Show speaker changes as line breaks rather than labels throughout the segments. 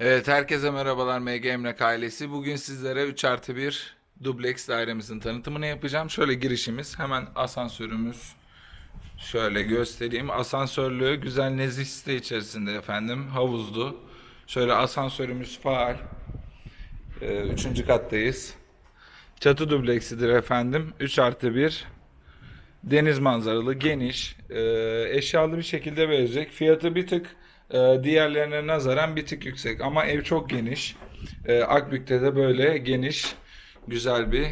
Evet, herkese merhabalar MG Emlak ailesi. Bugün sizlere 3 artı 1 dubleks dairemizin tanıtımını yapacağım. Şöyle girişimiz, hemen asansörümüz. Şöyle göstereyim. Asansörlü, güzel nezih site içerisinde efendim, havuzlu. Şöyle asansörümüz faal. Ee, üçüncü kattayız. Çatı dubleksidir efendim. 3 artı 1. Deniz manzaralı, geniş, e, eşyalı bir şekilde verecek. Fiyatı bir tık e, diğerlerine nazaran bir tık yüksek ama ev çok geniş. E, Akbük'te de böyle geniş, güzel bir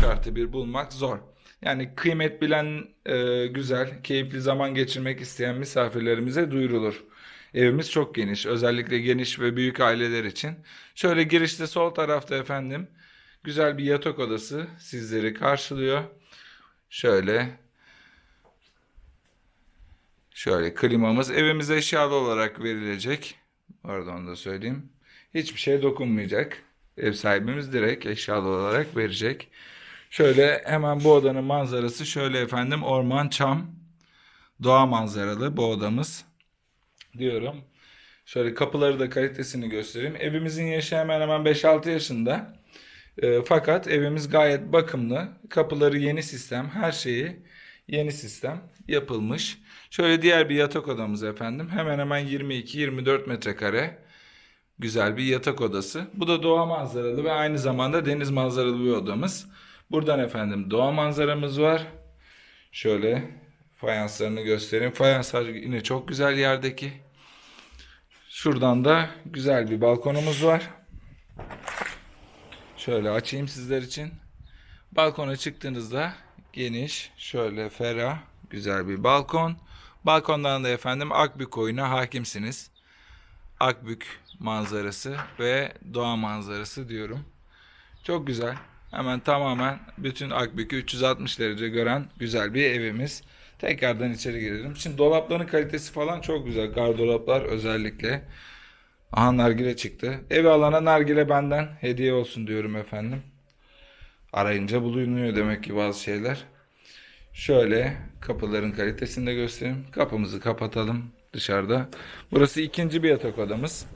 şartı bir bulmak zor. Yani kıymet bilen e, güzel, keyifli zaman geçirmek isteyen misafirlerimize duyurulur. Evimiz çok geniş, özellikle geniş ve büyük aileler için. Şöyle girişte sol tarafta efendim güzel bir yatak odası sizleri karşılıyor. Şöyle Şöyle klimamız evimize eşyalı olarak verilecek. Orada onu da söyleyeyim. Hiçbir şeye dokunmayacak. Ev sahibimiz direkt eşyalı olarak verecek. Şöyle hemen bu odanın manzarası şöyle efendim orman, çam, doğa manzaralı bu odamız diyorum. Şöyle kapıları da kalitesini göstereyim. Evimizin yaşı hemen hemen 5-6 yaşında. E, fakat evimiz gayet bakımlı. Kapıları yeni sistem, her şeyi yeni sistem yapılmış. Şöyle diğer bir yatak odamız efendim. Hemen hemen 22-24 metrekare. Güzel bir yatak odası. Bu da doğa manzaralı ve aynı zamanda deniz manzaralı bir odamız. Buradan efendim doğa manzaramız var. Şöyle fayanslarını göstereyim. Fayanslar yine çok güzel yerdeki. Şuradan da güzel bir balkonumuz var. Şöyle açayım sizler için. Balkona çıktığınızda geniş, şöyle ferah, güzel bir balkon. Balkondan da efendim Akbük koyuna hakimsiniz. Akbük manzarası ve doğa manzarası diyorum. Çok güzel. Hemen tamamen bütün Akbük'ü 360 derece gören güzel bir evimiz. Tekrardan içeri girelim. Şimdi dolapların kalitesi falan çok güzel. Gardolaplar özellikle. Aha nargile çıktı. Evi alana nargile benden hediye olsun diyorum efendim. Arayınca bulunuyor demek ki bazı şeyler. Şöyle kapıların kalitesini de göstereyim. Kapımızı kapatalım dışarıda. Burası ikinci bir yatak odamız.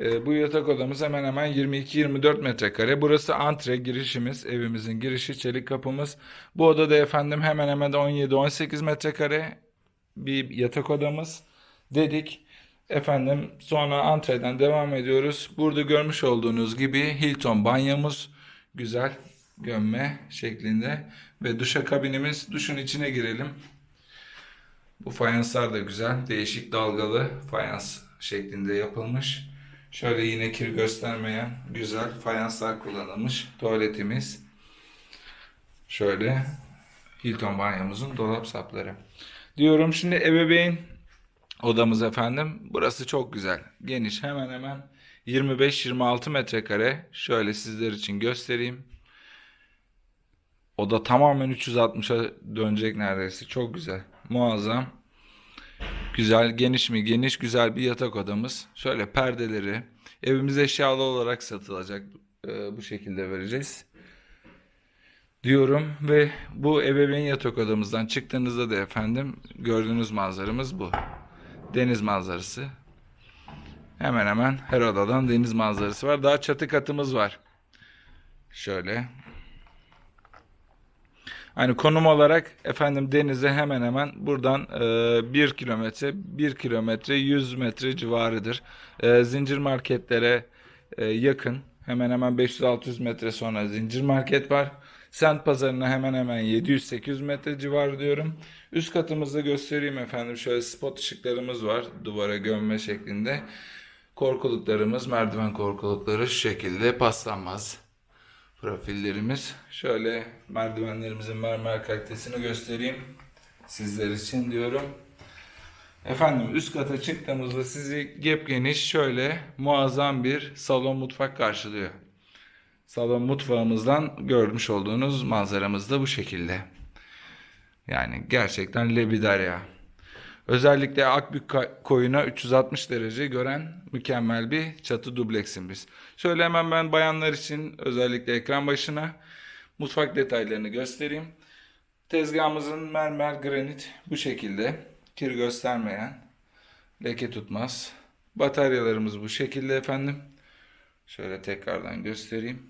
Ee, bu yatak odamız hemen hemen 22-24 metrekare. Burası antre girişimiz. Evimizin girişi çelik kapımız. Bu odada efendim hemen hemen 17-18 metrekare bir yatak odamız dedik. Efendim sonra antreden devam ediyoruz. Burada görmüş olduğunuz gibi Hilton banyomuz güzel gömme şeklinde ve duşa kabinimiz duşun içine girelim. Bu fayanslar da güzel. Değişik dalgalı fayans şeklinde yapılmış. Şöyle yine kir göstermeyen güzel fayanslar kullanılmış. Tuvaletimiz. Şöyle Hilton banyomuzun dolap sapları. Diyorum şimdi ebeveyn odamız efendim. Burası çok güzel. Geniş hemen hemen 25-26 metrekare. Şöyle sizler için göstereyim. Oda tamamen 360'a dönecek neredeyse. Çok güzel. Muazzam. Güzel, geniş mi? Geniş, güzel bir yatak odamız. Şöyle perdeleri. Evimiz eşyalı olarak satılacak. Ee, bu şekilde vereceğiz. Diyorum ve bu ebeveyn yatak odamızdan çıktığınızda da efendim gördüğünüz manzaramız bu. Deniz manzarası. Hemen hemen her odadan deniz manzarası var. Daha çatı katımız var. Şöyle. Hani konum olarak efendim denize hemen hemen buradan e, 1 kilometre, 1 kilometre 100 metre civarıdır. E, zincir marketlere e, yakın. Hemen hemen 500-600 metre sonra zincir market var. Sent pazarına hemen hemen 700-800 metre civarı diyorum. Üst katımızda göstereyim efendim. Şöyle spot ışıklarımız var. Duvara gömme şeklinde. Korkuluklarımız, merdiven korkulukları şu şekilde paslanmaz profillerimiz. Şöyle merdivenlerimizin mermer kalitesini göstereyim sizler için diyorum. Efendim üst kata çıktığımızda sizi geniş şöyle muazzam bir salon mutfak karşılıyor. Salon mutfağımızdan görmüş olduğunuz manzaramız da bu şekilde. Yani gerçekten lebidar ya. Özellikle Akbük koyuna 360 derece gören mükemmel bir çatı dubleksimiz. Şöyle hemen ben bayanlar için özellikle ekran başına mutfak detaylarını göstereyim. Tezgahımızın mermer granit bu şekilde. Kir göstermeyen, leke tutmaz. Bataryalarımız bu şekilde efendim. Şöyle tekrardan göstereyim.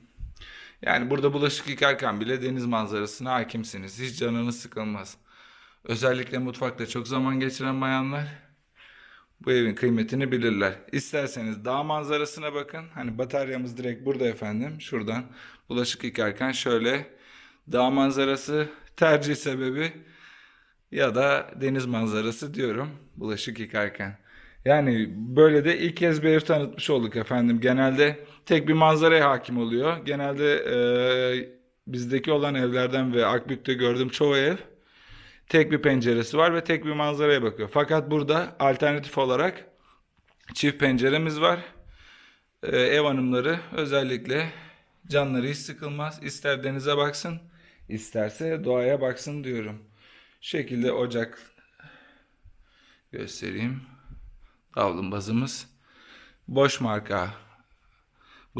Yani burada bulaşık yıkarken bile deniz manzarasına hakimsiniz. Hiç canınız sıkılmaz. Özellikle mutfakta çok zaman geçiren bayanlar bu evin kıymetini bilirler. İsterseniz dağ manzarasına bakın. Hani bataryamız direkt burada efendim. Şuradan bulaşık yıkarken şöyle dağ manzarası tercih sebebi ya da deniz manzarası diyorum bulaşık yıkarken. Yani böyle de ilk kez bir ev tanıtmış olduk efendim. Genelde tek bir manzaraya hakim oluyor. Genelde e, bizdeki olan evlerden ve Akbük'te gördüğüm çoğu ev tek bir penceresi var ve tek bir manzaraya bakıyor. Fakat burada alternatif olarak çift penceremiz var. Ee, ev hanımları özellikle canları hiç sıkılmaz. İster denize baksın, isterse doğaya baksın diyorum. Şekilde ocak göstereyim. Davlumbazımız. Boş marka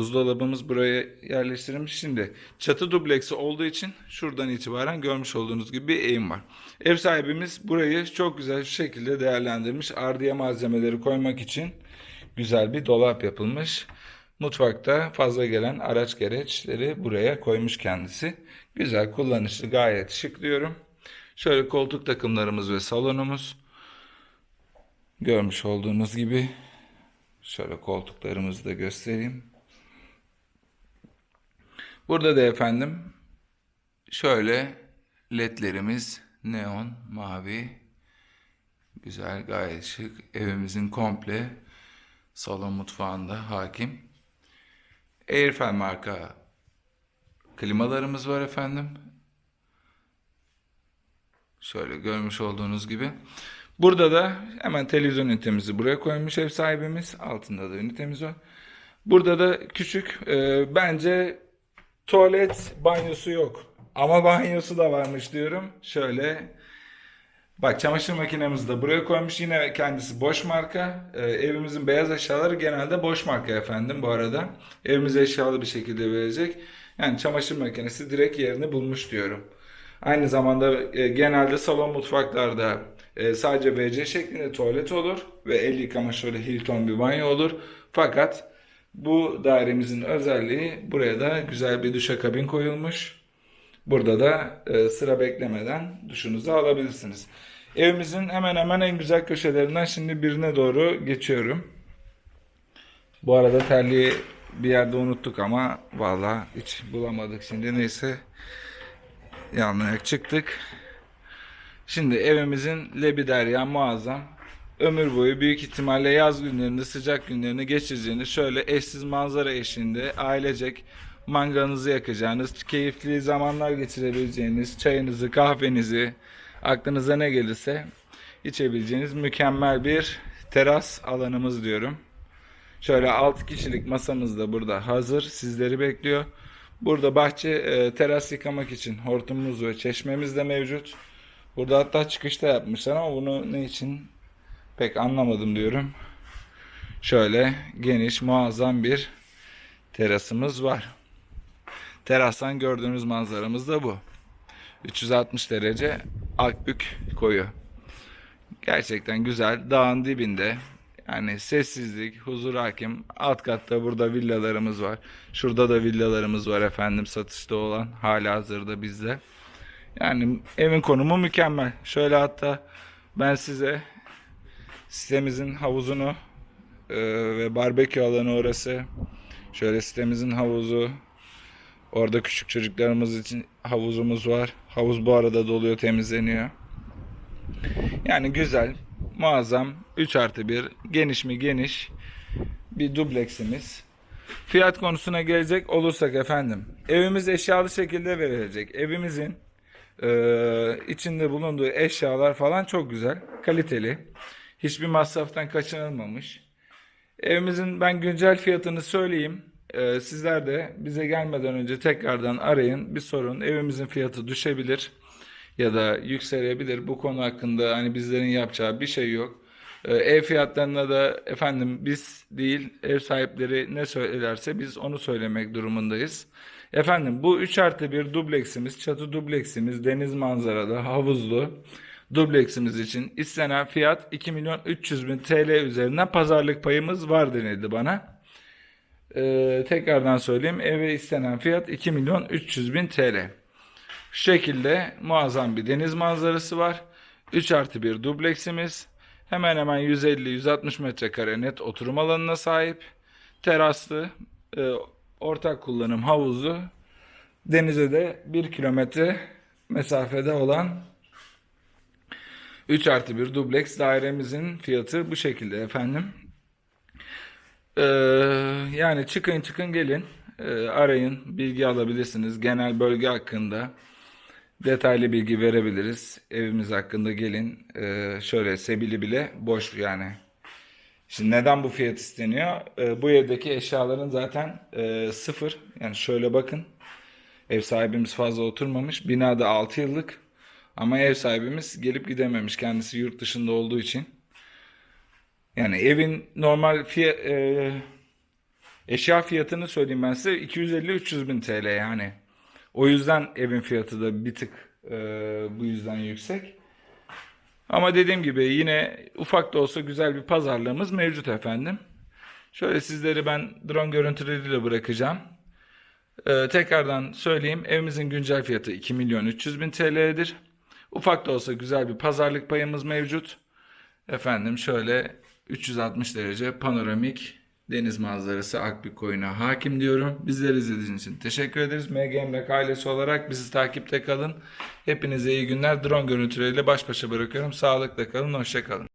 Buzdolabımız buraya yerleştirilmiş. Şimdi çatı dubleksi olduğu için şuradan itibaren görmüş olduğunuz gibi bir eğim var. Ev sahibimiz burayı çok güzel şekilde değerlendirmiş. Ardiye malzemeleri koymak için güzel bir dolap yapılmış. Mutfakta fazla gelen araç gereçleri buraya koymuş kendisi. Güzel, kullanışlı, gayet şık diyorum. Şöyle koltuk takımlarımız ve salonumuz. Görmüş olduğunuz gibi. Şöyle koltuklarımızı da göstereyim. Burada da efendim şöyle ledlerimiz neon mavi güzel gayet şık evimizin komple salon mutfağında hakim. Airfel marka klimalarımız var efendim. Şöyle görmüş olduğunuz gibi. Burada da hemen televizyon ünitemizi buraya koymuş ev sahibimiz. Altında da ünitemiz var. Burada da küçük e, bence tuvalet banyosu yok. Ama banyosu da varmış diyorum. Şöyle bak çamaşır makinemizi de buraya koymuş. Yine kendisi boş marka. Ee, evimizin beyaz eşyaları genelde boş marka efendim bu arada. Evimize eşyalı bir şekilde verecek. Yani çamaşır makinesi direkt yerini bulmuş diyorum. Aynı zamanda e, genelde salon mutfaklarda e, sadece WC şeklinde tuvalet olur ve el yıkama şöyle Hilton bir banyo olur. Fakat bu dairemizin özelliği buraya da güzel bir duşakabin koyulmuş. Burada da e, sıra beklemeden duşunuzu alabilirsiniz. Evimizin hemen hemen en güzel köşelerinden şimdi birine doğru geçiyorum. Bu arada terliği bir yerde unuttuk ama valla hiç bulamadık şimdi neyse yanlayak çıktık. Şimdi evimizin lebiderya muazzam ömür boyu büyük ihtimalle yaz günlerinde sıcak günlerini geçireceğiniz şöyle eşsiz manzara eşliğinde ailecek mangalınızı yakacağınız, keyifli zamanlar geçirebileceğiniz, çayınızı, kahvenizi, aklınıza ne gelirse içebileceğiniz mükemmel bir teras alanımız diyorum. Şöyle 6 kişilik masamız da burada hazır. Sizleri bekliyor. Burada bahçe e, teras yıkamak için hortumumuz ve çeşmemiz de mevcut. Burada hatta çıkışta yapmışlar ama bunu ne için pek anlamadım diyorum. Şöyle geniş muazzam bir terasımız var. Terastan gördüğünüz manzaramız da bu. 360 derece Akbük koyu. Gerçekten güzel. Dağın dibinde. Yani sessizlik, huzur hakim. Alt katta burada villalarımız var. Şurada da villalarımız var efendim satışta olan. Hala hazırda bizde. Yani evin konumu mükemmel. Şöyle hatta ben size sitemizin havuzunu e, ve barbekü alanı orası. Şöyle sitemizin havuzu. Orada küçük çocuklarımız için havuzumuz var. Havuz bu arada doluyor, temizleniyor. Yani güzel, muazzam, 3 artı 1, geniş mi geniş bir dubleksimiz. Fiyat konusuna gelecek olursak efendim, evimiz eşyalı şekilde verilecek. Evimizin e, içinde bulunduğu eşyalar falan çok güzel, kaliteli. Hiçbir masraftan kaçınılmamış. Evimizin ben güncel fiyatını söyleyeyim. Ee, sizler de bize gelmeden önce tekrardan arayın. Bir sorun. Evimizin fiyatı düşebilir ya da yükselebilir. Bu konu hakkında hani bizlerin yapacağı bir şey yok. Ee, ev fiyatlarına da efendim biz değil ev sahipleri ne söylerse biz onu söylemek durumundayız. Efendim bu 3 artı 1 dubleksimiz, çatı dubleksimiz, deniz manzaralı, havuzlu. Dubleksimiz için istenen fiyat 2 milyon 300 bin TL üzerinden pazarlık payımız var denildi bana. Ee, tekrardan söyleyeyim eve istenen fiyat 2 milyon 300 bin TL. Şu şekilde muazzam bir deniz manzarası var. 3 artı 1 dubleksimiz. Hemen hemen 150-160 metrekare net oturum alanına sahip. Teraslı, e, ortak kullanım havuzu. Denize de 1 kilometre mesafede olan 3 artı 1 dubleks dairemizin fiyatı bu şekilde efendim. Ee, yani çıkın çıkın gelin Ee, arayın bilgi alabilirsiniz. Genel bölge hakkında detaylı bilgi verebiliriz. Evimiz hakkında gelin Ee, şöyle sebili bile boş yani. Şimdi neden bu fiyat isteniyor? Ee, bu evdeki eşyaların zaten e, sıfır. Yani şöyle bakın ev sahibimiz fazla oturmamış. Binada 6 yıllık ama ev sahibimiz gelip gidememiş kendisi yurt dışında olduğu için yani evin normal fiyat, eşya fiyatını söyleyeyim ben size 250-300 bin TL yani. O yüzden evin fiyatı da bir tık e, bu yüzden yüksek. Ama dediğim gibi yine ufak da olsa güzel bir pazarlığımız mevcut efendim. Şöyle sizleri ben drone görüntüleriyle bırakacağım. E, tekrardan söyleyeyim evimizin güncel fiyatı 2 milyon 300 bin TL'dir. Ufak da olsa güzel bir pazarlık payımız mevcut. Efendim şöyle 360 derece panoramik deniz manzarası Akbük koyuna hakim diyorum. Bizleri izlediğiniz için teşekkür ederiz. MG Emlak ailesi olarak bizi takipte kalın. Hepinize iyi günler. Drone görüntüleriyle baş başa bırakıyorum. Sağlıkla kalın, hoşça kalın.